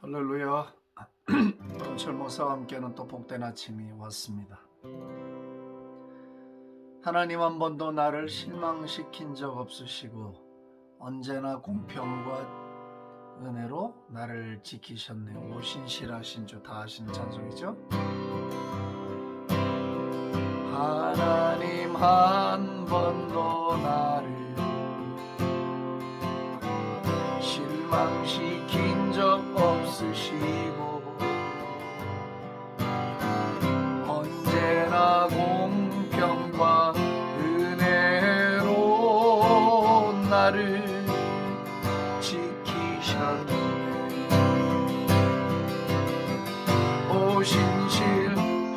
할렐루야. 영철 목사와 함께는 또 복된 아침이 왔습니다. 하나님 한 번도 나를 실망시킨 적 없으시고 언제나 공평과 은혜로 나를 지키셨네. 오신실하신 주 다 하시는 찬송이죠. 하나님 한 번도 나를 실망시킨 적 없으시고 언제나 공평과 은혜로 나를 지키셨네. 오 신실하신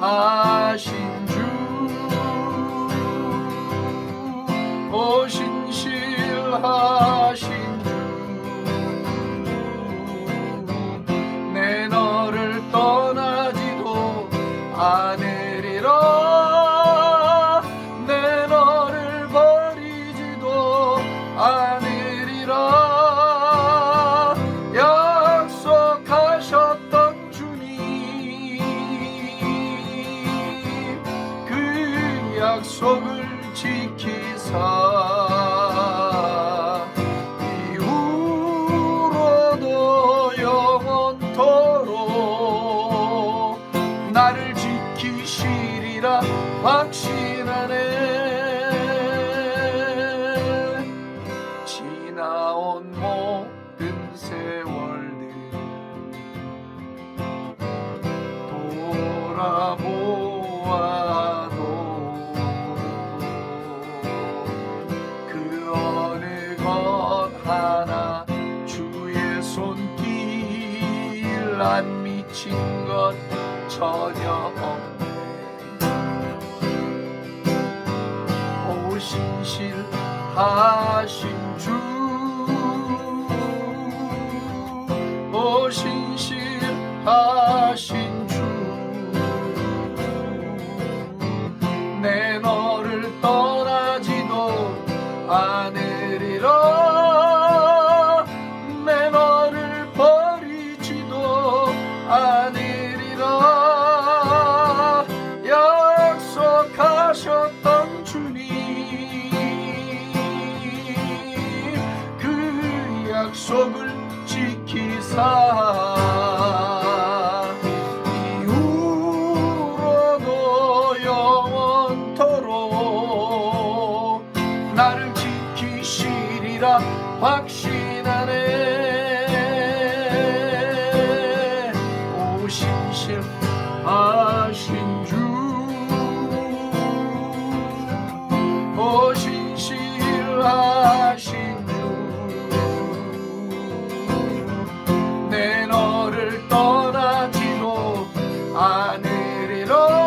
하늘이로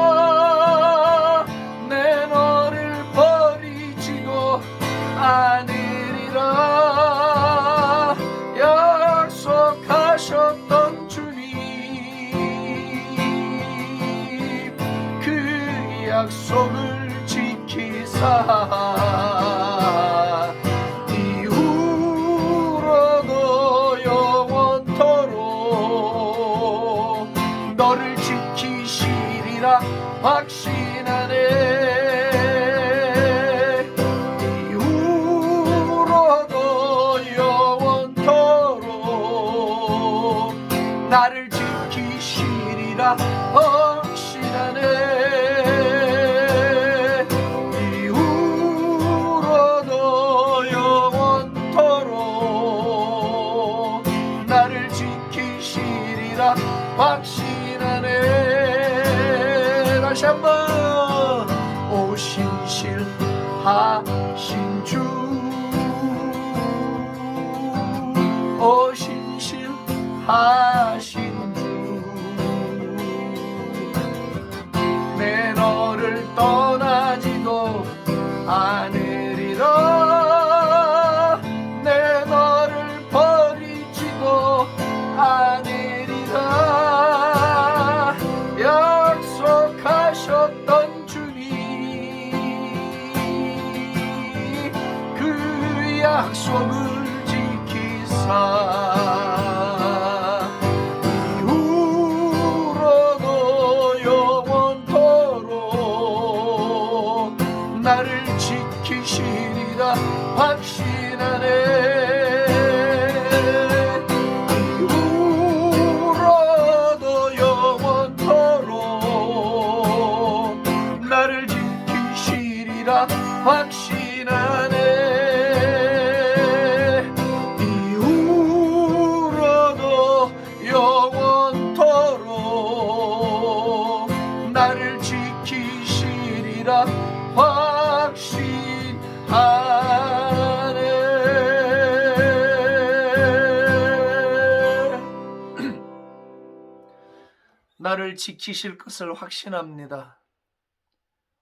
나를 지키실 것을 확신합니다.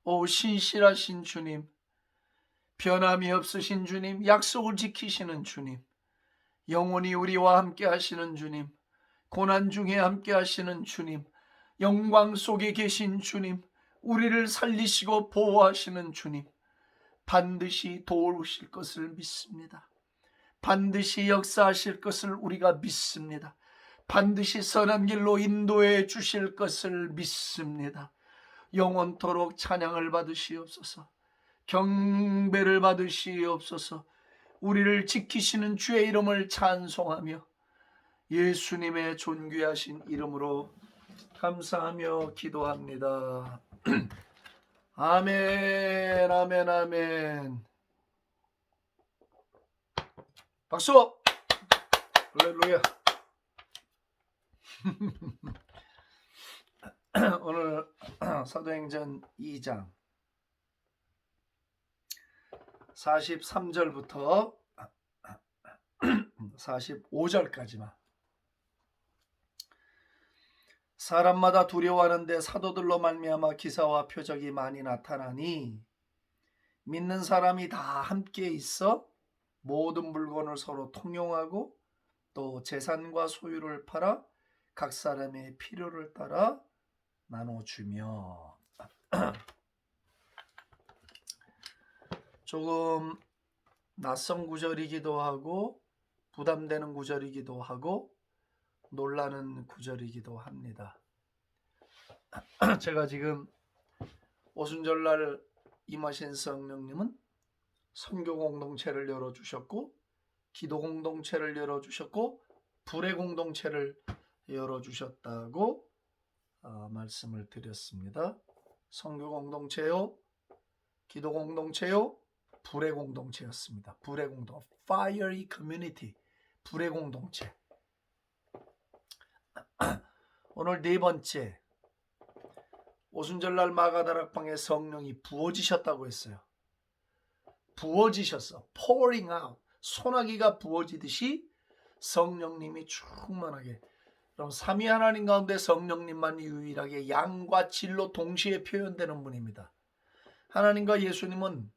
오 신실하신 주님, 변함이 없으신 주님, 약속을 지키시는 주님, 영원히 우리와 함께 하시는 주님, 고난 중에 함께 하시는 주님, 영광 속에 계신 주님, 우리를 살리시고 보호하시는 주님, 반드시 도우실 것을 믿습니다. 반드시 역사하실 것을 우리가 믿습니다. 반드시 선한 길로 인도해 주실 것을 믿습니다. 영원토록 찬양을 받으시옵소서. 경배를 받으시옵소서. 우리를 지키시는 주의 이름을 찬송하며 예수님의 존귀하신 이름으로 감사하며 기도합니다. 아멘, 아멘, 아멘. 박수! 할렐루야. 오늘 사도행전 2장 43절부터 45절까지만 사람마다 두려워하는데 사도들로 말미암아 기사와 표적이 많이 나타나니 믿는 사람이 다 함께 있어 모든 물건을 서로 통용하고 또 재산과 소유를 팔아 각 사람의 필요를 따라 나눠주며 조금 낯선 구절이기도 하고 부담되는 구절이기도 하고 놀라는 구절이기도 합니다. 제가 지금 오순절날 임하신 성령님은 선교 공동체를 열어주셨고 기도 공동체를 열어주셨고 불의 공동체를 열어주셨다고 어, 말씀을 드렸습니다. 선교 공동체요, 기도 공동체요, 불의 공동체였습니다. 불의 공동, fiery community, 불의 공동체. 오늘 네 번째 오순절 날 마가다락방에 성령이 부어지셨다고 했어요. 부어지셨어. pouring out. 소나기가 부어지듯이 성령님이 충만하게 그럼 삼위 하나님 가운데 성령님만 유일하게 양과 질로 동시에 표현되는 분입니다. 하나님과 예수님은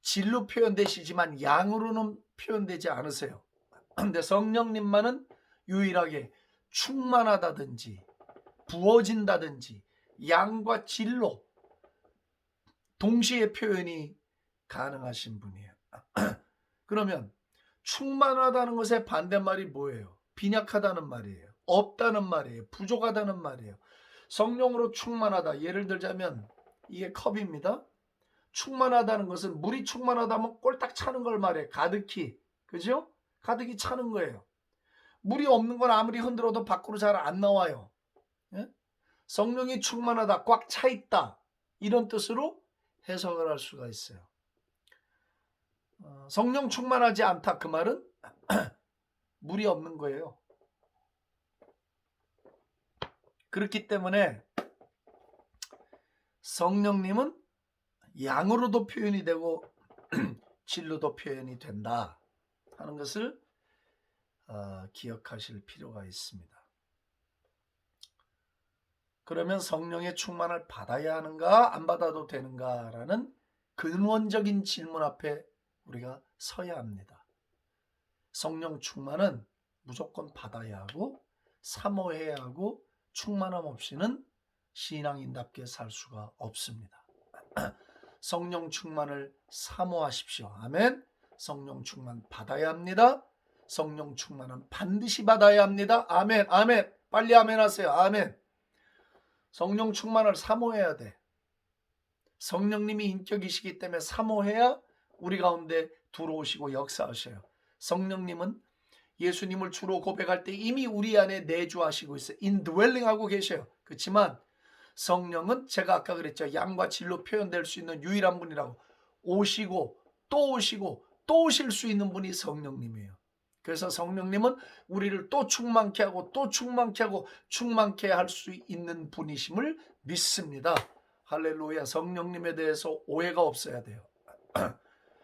질로 표현되시지만 양으로는 표현되지 않으세요. 근데 성령님만은 유일하게 충만하다든지 부어진다든지 양과 질로 동시에 표현이 가능하신 분이에요. 그러면 충만하다는 것의 반대말이 뭐예요? 빈약하다는 말이에요. 없다는 말이에요. 부족하다는 말이에요. 성령으로 충만하다. 예를 들자면 이게 컵입니다. 충만하다는 것은 물이 충만하다면 꼴딱 차는 걸 말해. 가득히. 그죠? 가득히 차는 거예요. 물이 없는 건 아무리 흔들어도 밖으로 잘 안 나와요. 예? 성령이 충만하다, 꽉 차 있다. 이런 뜻으로 해석을 할 수가 있어요. 어, 성령 충만하지 않다. 그 말은 물이 없는 거예요. 그렇기 때문에 성령님은 양으로도 표현이 되고 질로도 표현이 된다 하는 것을 어, 기억하실 필요가 있습니다. 그러면 성령의 충만을 받아야 하는가 안 받아도 되는가라는 근원적인 질문 앞에 우리가 서야 합니다. 성령 충만은 무조건 받아야 하고 사모해야 하고 충만함 없이는 신앙인답게 살 수가 없습니다. 성령 충만을 사모하십시오. 아멘. 성령 충만 받아야 합니다. 성령 충만은 반드시 받아야 합니다. 아멘. 아멘. 빨리 아멘 하세요. 아멘. 성령 충만을 사모해야 돼. 성령님이 인격이시기 때문에 사모해야 우리 가운데 들어오시고 역사하셔요. 성령님은 예수님을 주로 고백할 때 이미 우리 안에 내주하시고 있어요. 인드웰링 하고 계셔요. 그렇지만 성령은 제가 아까 그랬죠. 양과 질로 표현될 수 있는 유일한 분이라고 오시고 또 오시고 또 오실 수 있는 분이 성령님이에요. 그래서 성령님은 우리를 또 충만케 하고 또 충만케 하고 충만케 할 수 있는 분이심을 믿습니다. 할렐루야. 성령님에 대해서 오해가 없어야 돼요.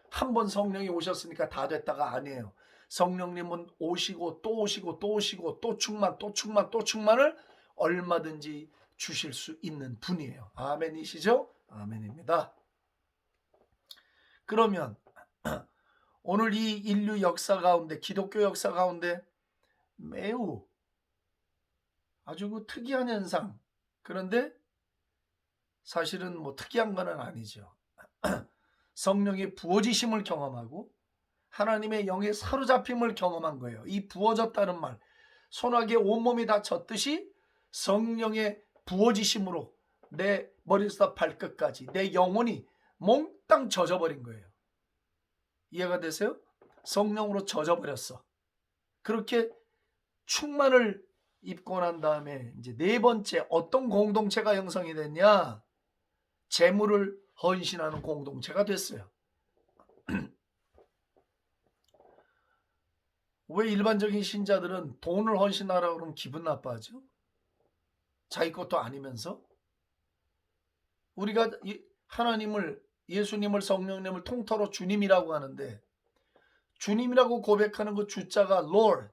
한 번 성령이 오셨으니까 다 됐다가 아니에요. 성령님은 오시고 또 오시고 또 오시고 또 충만 또 충만 또 충만을 얼마든지 주실 수 있는 분이에요. 아멘이시죠? 아멘입니다. 그러면 오늘 이 인류 역사 가운데 기독교 역사 가운데 매우 아주 그 특이한 현상 그런데 사실은 뭐 특이한 건 아니죠. 성령의 부어지심을 경험하고 하나님의 영의 사로잡힘을 경험한 거예요. 이 부어졌다는 말, 소나기에 온몸이 다 젖듯이 성령의 부어지심으로 내 머리부터 발끝까지 내 영혼이 몽땅 젖어버린 거예요. 이해가 되세요? 성령으로 젖어버렸어. 그렇게 충만을 입고 난 다음에 이제 네 번째 어떤 공동체가 형성이 됐냐? 재물을 헌신하는 공동체가 됐어요. 왜 일반적인 신자들은 돈을 헌신하라고 그러면 기분 나빠하죠? 자기 것도 아니면서? 우리가 이- 하나님을, 예수님을, 성령님을 통틀어 주님이라고 하는데, 주님이라고 고백하는 그 주자가 Lord,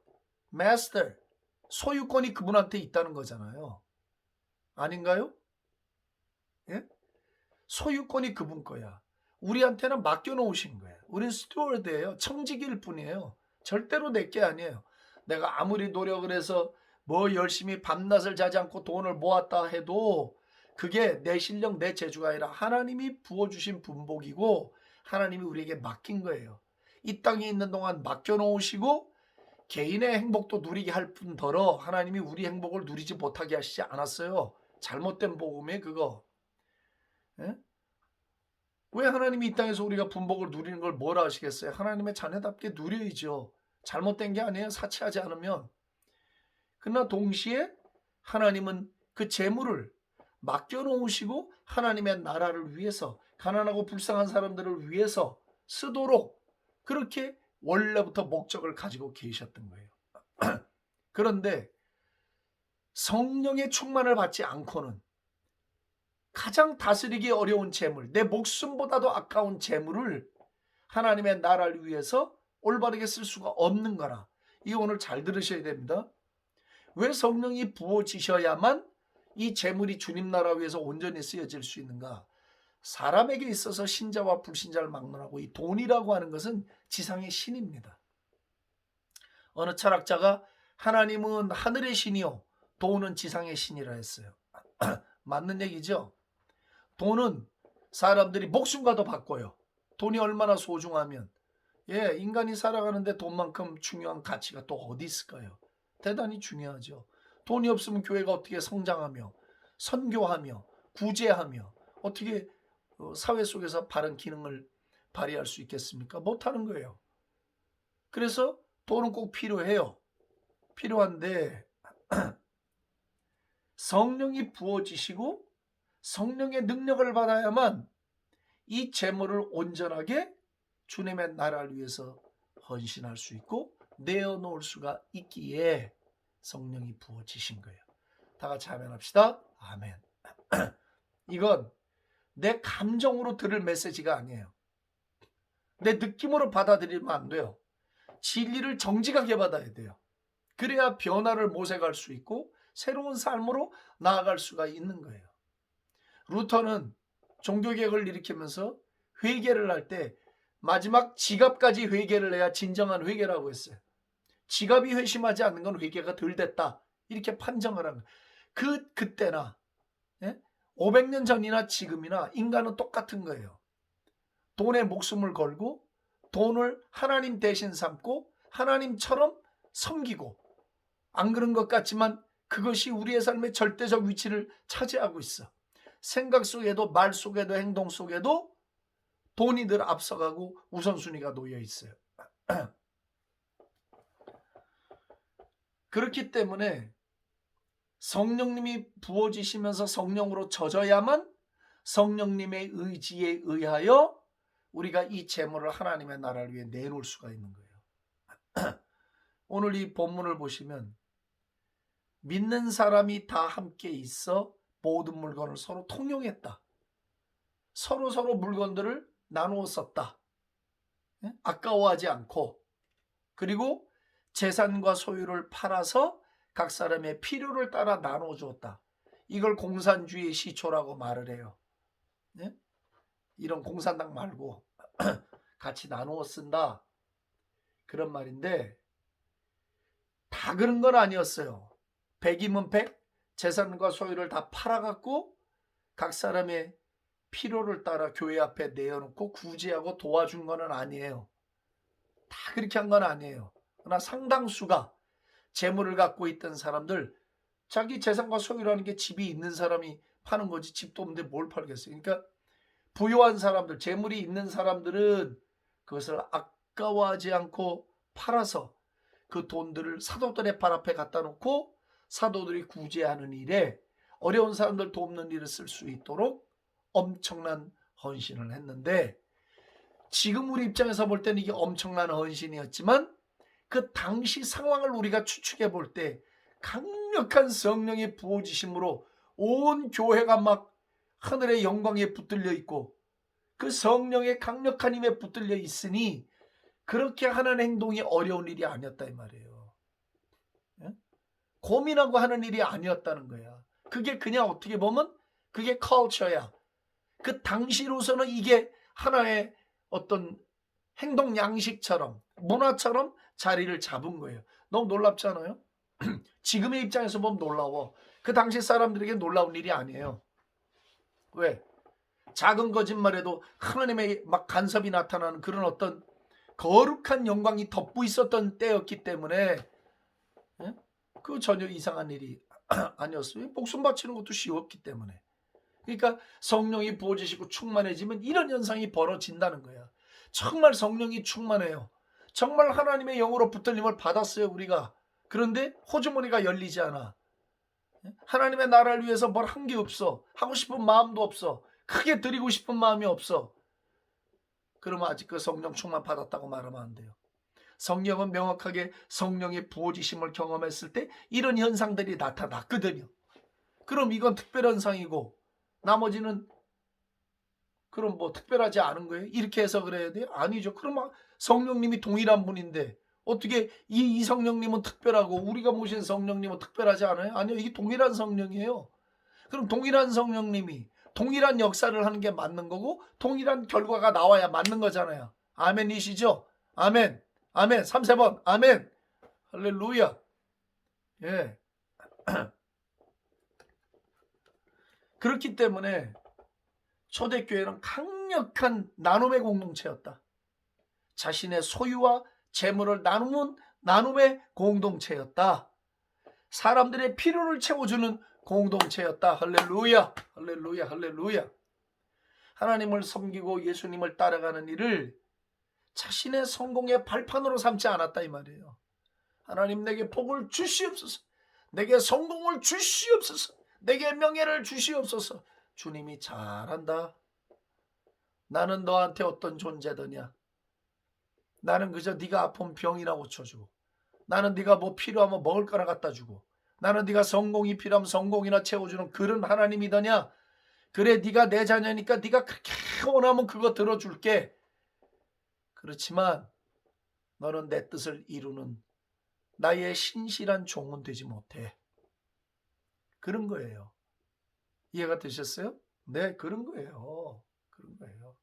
Master, 소유권이 그분한테 있다는 거잖아요. 아닌가요? 예? 소유권이 그분 거야. 우리한테는 맡겨놓으신 거예요. 우리는 스튜어드예요. 청직일 뿐이에요. 절대로 내 게 아니에요. 내가 아무리 노력을 해서 뭐 열심히 밤낮을 자지 않고 돈을 모았다 해도 그게 내 실력, 내 재주가 아니라 하나님이 부어주신 분복이고 하나님이 우리에게 맡긴 거예요. 이 땅에 있는 동안 맡겨놓으시고 개인의 행복도 누리게 할 뿐더러 하나님이 우리 행복을 누리지 못하게 하시지 않았어요. 잘못된 복음에 그거. 예? 왜 하나님이 이 땅에서 우리가 분복을 누리는 걸 뭐라 하시겠어요? 하나님의 자녀답게 누려야죠. 잘못된 게 아니에요. 사치하지 않으면. 그러나 동시에 하나님은 그 재물을 맡겨놓으시고 하나님의 나라를 위해서 가난하고 불쌍한 사람들을 위해서 쓰도록 그렇게 원래부터 목적을 가지고 계셨던 거예요. 그런데 성령의 충만을 받지 않고는 가장 다스리기 어려운 재물, 내 목숨보다도 아까운 재물을 하나님의 나라를 위해서 올바르게 쓸 수가 없는 거라. 이 오늘 잘 들으셔야 됩니다. 왜 성령이 부어지셔야만 이 재물이 주님 나라 위해서 온전히 쓰여질 수 있는가? 사람에게 있어서 신자와 불신자를 막론하고 이 돈이라고 하는 것은 지상의 신입니다. 어느 철학자가 하나님은 하늘의 신이요 돈은 지상의 신이라 했어요. 맞는 얘기죠? 돈은 사람들이 목숨과도 바꿔요. 돈이 얼마나 소중하면 예, 인간이 살아가는데 돈만큼 중요한 가치가 또 어디 있을까요? 대단히 중요하죠. 돈이 없으면 교회가 어떻게 성장하며 선교하며 구제하며 어떻게 어, 사회 속에서 바른 기능을 발휘할 수 있겠습니까? 못하는 거예요. 그래서 돈은 꼭 필요해요. 필요한데 성령이 부어지시고 성령의 능력을 받아야만 이 재물을 온전하게 주님의 나라를 위해서 헌신할 수 있고 내어놓을 수가 있기에 성령이 부어지신 거예요. 다 같이 아멘합시다. 아멘. 이건 내 감정으로 들을 메시지가 아니에요. 내 느낌으로 받아들이면 안 돼요. 진리를 정직하게 받아야 돼요. 그래야 변화를 모색할 수 있고 새로운 삶으로 나아갈 수가 있는 거예요. 루터는 종교개혁을 일으키면서 회개를 할 때 마지막 지갑까지 회개를 해야 진정한 회개라고 했어요. 지갑이 회심하지 않는 건 회개가 덜 됐다. 이렇게 판정을 한 거예요. 그, 그때나, 예? 500년 전이나 지금이나 인간은 똑같은 거예요. 돈에 목숨을 걸고 돈을 하나님 대신 삼고 하나님처럼 섬기고 안 그런 것 같지만 그것이 우리의 삶의 절대적 위치를 차지하고 있어. 생각 속에도 말 속에도 행동 속에도 돈이 늘 앞서가고 우선순위가 놓여 있어요. 그렇기 때문에 성령님이 부어지시면서 성령으로 젖어야만 성령님의 의지에 의하여 우리가 이 재물을 하나님의 나라를 위해 내놓을 수가 있는 거예요. 오늘 이 본문을 보시면 믿는 사람이 다 함께 있어 모든 물건을 서로 통용했다. 서로 서로 물건들을 나누어 썼다. 예? 아까워하지 않고 그리고 재산과 소유를 팔아서 각 사람의 필요를 따라 나눠 주었다. 이걸 공산주의 시초라고 말을 해요. 네? 이런 공산당 말고 같이 나누어 쓴다. 그런 말인데 다 그런 건 아니었어요. 백이면 백, 재산과 소유를 다 팔아갖고 각 사람의 필요를 따라 교회 앞에 내어놓고 구제하고 도와준 거는 아니에요. 다 그렇게 한 건 아니에요. 그러나 상당수가 재물을 갖고 있던 사람들 자기 재산과 소유라는 게 집이 있는 사람이 파는 거지 집도 없는데 뭘 팔겠어요. 그러니까 부유한 사람들, 재물이 있는 사람들은 그것을 아까워하지 않고 팔아서 그 돈들을 사도들의 발 앞에 갖다 놓고 사도들이 구제하는 일에 어려운 사람들 돕는 일을 쓸 수 있도록 엄청난 헌신을 했는데 지금 우리 입장에서 볼 때는 이게 엄청난 헌신이었지만 그 당시 상황을 우리가 추측해 볼 때 강력한 성령의 부어지심으로 온 교회가 막 하늘의 영광에 붙들려 있고 그 성령의 강력한 힘에 붙들려 있으니 그렇게 하는 행동이 어려운 일이 아니었다 이 말이에요. 예? 고민하고 하는 일이 아니었다는 거야. 그게 그냥 어떻게 보면 그게 컬처야. 그 당시로서는 이게 하나의 어떤 행동 양식처럼 문화처럼 자리를 잡은 거예요. 너무 놀랍지 않아요? 지금의 입장에서 보면 놀라워. 그 당시 사람들에게 놀라운 일이 아니에요. 왜? 작은 거짓말에도 하나님의 막 간섭이 나타나는 그런 어떤 거룩한 영광이 덮고 있었던 때였기 때문에 예? 그 전혀 이상한 일이 아니었어요. 목숨 바치는 것도 쉬웠기 때문에. 그러니까 성령이 부어지시고 충만해지면 이런 현상이 벌어진다는 거야. 정말 성령이 충만해요. 정말 하나님의 영으로 붙들림을 받았어요, 우리가. 그런데 호주머니가 열리지 않아. 하나님의 나라를 위해서 뭘 한 게 없어. 하고 싶은 마음도 없어. 크게 드리고 싶은 마음이 없어. 그러면 아직 그 성령 충만 받았다고 말하면 안 돼요. 성령은 명확하게 성령의 부어지심을 경험했을 때 이런 현상들이 나타났거든요. 그럼 이건 특별한 상이고 나머지는 그럼 뭐 특별하지 않은 거예요? 이렇게 해서 그래야 돼요? 아니죠. 그럼 성령님이 동일한 분인데 어떻게 이, 이 성령님은 특별하고 우리가 모신 성령님은 특별하지 않아요? 아니요. 이게 동일한 성령이에요. 그럼 동일한 성령님이 동일한 역사를 하는 게 맞는 거고 동일한 결과가 나와야 맞는 거잖아요. 아멘이시죠? 아멘. 아멘. 3 세번. 아멘. 할렐루야. 예. 그렇기 때문에 초대교회는 강력한 나눔의 공동체였다. 자신의 소유와 재물을 나누는 나눔의 공동체였다. 사람들의 필요를 채워주는 공동체였다. 할렐루야, 할렐루야, 할렐루야. 하나님을 섬기고 예수님을 따라가는 일을 자신의 성공의 발판으로 삼지 않았다 이 말이에요. 하나님 내게 복을 주시옵소서. 내게 성공을 주시옵소서. 내게 명예를 주시옵소서. 주님이 잘한다. 나는 너한테 어떤 존재더냐? 나는 그저 네가 아픈 병이나 고쳐주고 나는 네가 뭐 필요하면 먹을 거나 갖다 주고 나는 네가 성공이 필요하면 성공이나 채워주는 그런 하나님이더냐? 그래 네가 내 자녀니까 네가 그렇게 원하면 그거 들어줄게. 그렇지만 너는 내 뜻을 이루는 나의 신실한 종은 되지 못해. 그런 거예요. 이해가 되셨어요? 네, 그런 거예요. 그런 거예요.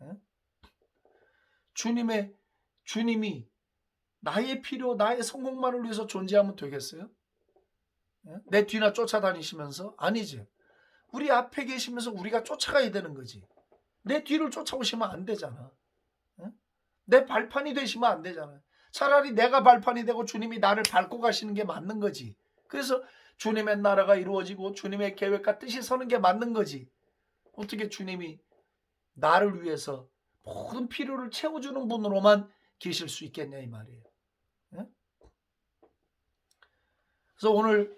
네? 주님의 주님이 나의 필요, 나의 성공만을 위해서 존재하면 되겠어요? 네? 내 뒤나 쫓아다니시면서 아니지. 우리 앞에 계시면서 우리가 쫓아가야 되는 거지. 내 뒤를 쫓아오시면 안 되잖아. 네? 내 발판이 되시면 안 되잖아. 차라리 내가 발판이 되고 주님이 나를 밟고 가시는 게 맞는 거지. 그래서 주님의 나라가 이루어지고 주님의 계획과 뜻이 서는 게 맞는 거지. 어떻게 주님이 나를 위해서 모든 필요를 채워주는 분으로만 계실 수 있겠냐 이 말이에요. 예? 그래서 오늘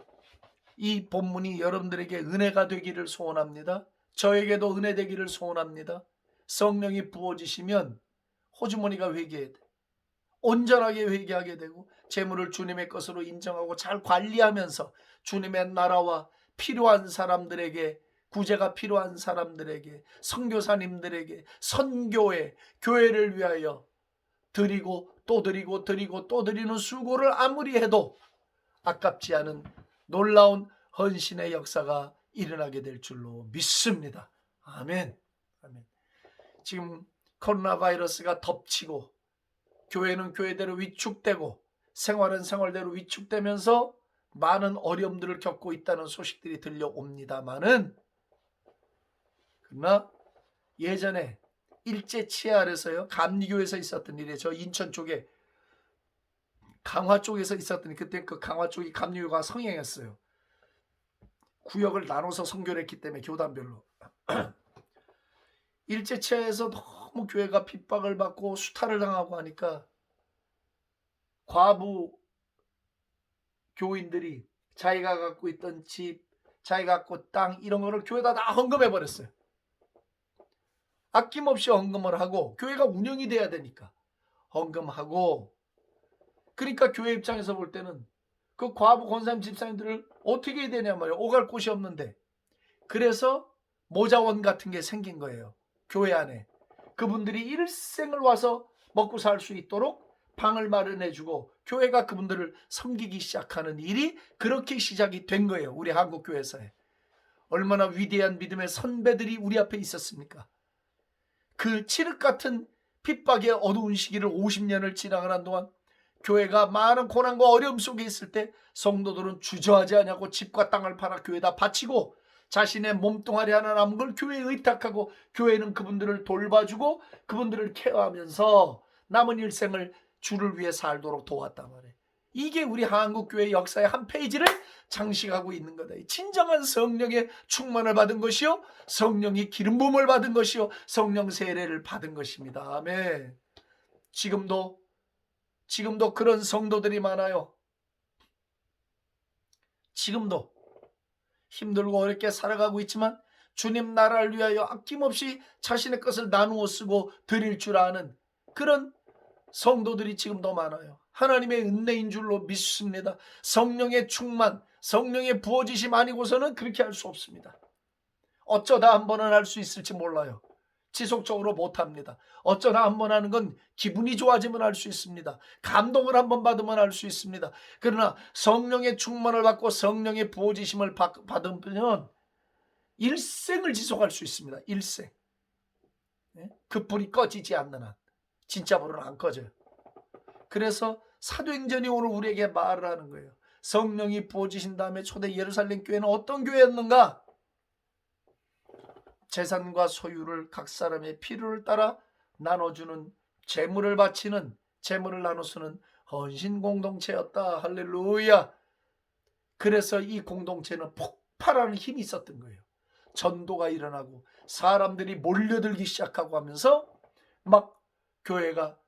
이 본문이 여러분들에게 은혜가 되기를 소원합니다. 저에게도 은혜 되기를 소원합니다. 성령이 부어지시면 호주머니가 회개해 돼. 온전하게 회개하게 되고 재물을 주님의 것으로 인정하고 잘 관리하면서 주님의 나라와 필요한 사람들에게 구제가 필요한 사람들에게 선교사님들에게 선교회 교회를 위하여 드리고 또 드리고 드리고 또 드리는 수고를 아무리 해도 아깝지 않은 놀라운 헌신의 역사가 일어나게 될 줄로 믿습니다. 아멘. 아멘. 지금 코로나 바이러스가 덮치고 교회는 교회대로 위축되고 생활은 생활대로 위축되면서 많은 어려움들을 겪고 있다는 소식들이 들려옵니다만은 그러나 예전에 일제 치하 아래서요 감리교에서 있었던 일에 저 인천 쪽에 강화 쪽에서 있었던 일, 그때 그 강화 쪽이 감리교가 성행했어요. 구역을 나눠서 선교를 했기 때문에 교단별로 일제 치하에서 너무 교회가 핍박을 받고 수탈을 당하고 하니까 과부 교인들이 자기가 갖고 있던 집, 자기가 갖고 땅 이런 거를 교회다 다 헌금해 버렸어요. 아낌없이 헌금을 하고 교회가 운영이 돼야 되니까 헌금하고 그러니까 교회 입장에서 볼 때는 그 과부 권사님 집사님들을 어떻게 해야 되냐 말이에요. 오갈 곳이 없는데 그래서 모자원 같은 게 생긴 거예요. 교회 안에 그분들이 일생을 와서 먹고 살 수 있도록 방을 마련해주고 교회가 그분들을 섬기기 시작하는 일이 그렇게 시작이 된 거예요. 우리 한국 교회에서에 얼마나 위대한 믿음의 선배들이 우리 앞에 있었습니까? 그 칠흑 같은 핍박의 어두운 시기를 50년을 지나가는 동안 교회가 많은 고난과 어려움 속에 있을 때 성도들은 주저하지 않냐고 집과 땅을 팔아 교회다 바치고 자신의 몸뚱아리 하나 남은 걸 교회에 의탁하고 교회는 그분들을 돌봐주고 그분들을 케어하면서 남은 일생을 주를 위해 살도록 도왔단 말이에요. 이게 우리 한국 교회 역사의 한 페이지를 장식하고 있는 거다. 진정한 성령의 충만을 받은 것이요, 성령이 기름 부음을 받은 것이요, 성령 세례를 받은 것입니다. 아멘. 지금도 지금도 그런 성도들이 많아요. 지금도 힘들고 어렵게 살아가고 있지만 주님 나라를 위하여 아낌없이 자신의 것을 나누어 쓰고 드릴 줄 아는 그런 성도들이 지금도 많아요. 하나님의 은혜인 줄로 믿습니다. 성령의 충만, 성령의 부어지심 아니고서는 그렇게 할 수 없습니다. 어쩌다 한 번은 할 수 있을지 몰라요. 지속적으로 못합니다. 어쩌다 한번 하는 건 기분이 좋아지면 할 수 있습니다. 감동을 한번 받으면 할 수 있습니다. 그러나 성령의 충만을 받고 성령의 부어지심을 받- 받으면 일생을 지속할 수 있습니다. 일생. 예? 그 불이 꺼지지 않는 한. 진짜 불은 안 꺼져요. 그래서 사도행전이 오늘 우리에게 말을 하는 거예요. 성령이 부어지신 다음에 초대 예루살렘 교회는 어떤 교회였는가? 재산과 소유를 각 사람의 필요를 따라 나눠주는 재물을 바치는 재물을 나눠 쓰는 헌신 공동체였다. 할렐루야. 그래서 이 공동체는 폭발하는 힘이 있었던 거예요. 전도가 일어나고 사람들이 몰려들기 시작하고 하면서 막 교회가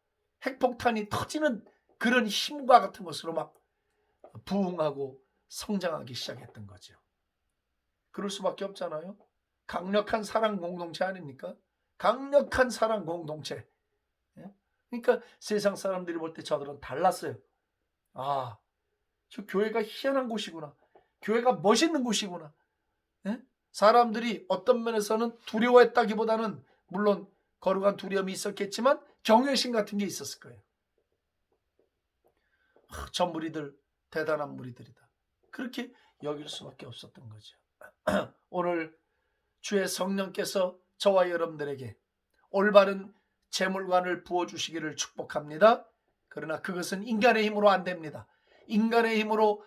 핵폭탄이 터지는 그런 힘과 같은 것으로 막 부흥하고 성장하기 시작했던 거죠. 그럴 수밖에 없잖아요. 강력한 사랑 공동체 아닙니까? 강력한 사랑 공동체. 예? 그러니까 세상 사람들이 볼 때 저들은 달랐어요. 아, 저 교회가 희한한 곳이구나. 교회가 멋있는 곳이구나. 예? 사람들이 어떤 면에서는 두려워했다기보다는 물론 거룩한 두려움이 있었겠지만 경외심 같은 게 있었을 거예요. 아, 저 무리들 대단한 무리들이다. 그렇게 여길 수밖에 없었던 거죠. 오늘 주의 성령께서 저와 여러분들에게 올바른 재물관을 부어주시기를 축복합니다. 그러나 그것은 인간의 힘으로 안 됩니다. 인간의 힘으로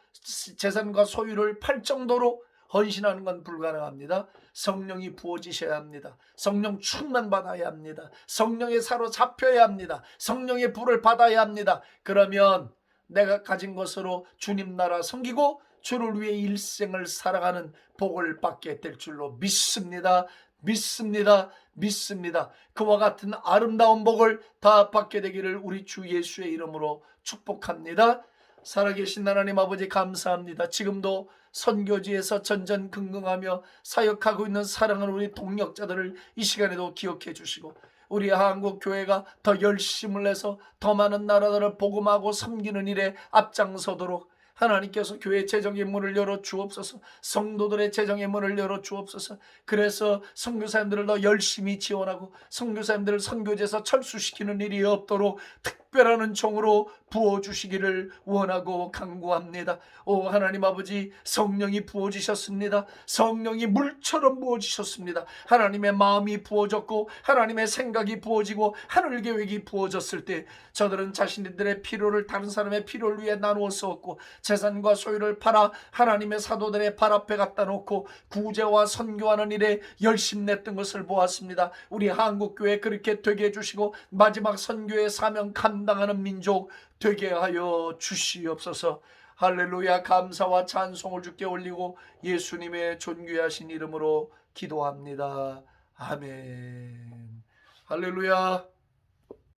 재산과 소유를 팔 정도로 헌신하는 건 불가능합니다. 성령이 부어지셔야 합니다. 성령 충만 받아야 합니다. 성령의 사로잡혀야 합니다. 성령의 불을 받아야 합니다. 그러면 내가 가진 것으로 주님 나라 섬기고 주를 위해 일생을 살아가는 복을 받게 될 줄로 믿습니다. 믿습니다. 믿습니다. 그와 같은 아름다운 복을 다 받게 되기를 우리 주 예수의 이름으로 축복합니다. 살아계신 하나님 아버지 감사합니다. 지금도 선교지에서 전전긍긍하며 사역하고 있는 사랑하는 우리 동력자들을 이 시간에도 기억해 주시고 우리 한국 교회가 더 열심을 내서 더 많은 나라들을 복음하고 섬기는 일에 앞장서도록 하나님께서 교회 재정의 문을 열어 주옵소서. 성도들의 재정의 문을 열어 주옵소서. 그래서 선교사님들을 더 열심히 지원하고 선교사님들을 선교지에서 철수시키는 일이 없도록 특 특별한 은총으로 부어주시기를 원하고 간구합니다. 오 하나님 아버지 성령이 부어지셨습니다. 성령이 물처럼 부어지셨습니다. 하나님의 마음이 부어졌고 하나님의 생각이 부어지고 하늘 계획이 부어졌을 때 저들은 자신들의 필요를 다른 사람의 필요를 위해 나누어 쓰었고 재산과 소유를 팔아 하나님의 사도들의 발 앞에 갖다 놓고 구제와 선교하는 일에 열심 냈던 것을 보았습니다. 우리 한국 교회 그렇게 되게 해주시고 마지막 선교의 사명 감당하는 민족 되게 하여 주시옵소서. 할렐루야 감사와 찬송을 주께 올리고 예수님의 존귀하신 이름으로 기도합니다. 아멘. 할렐루야.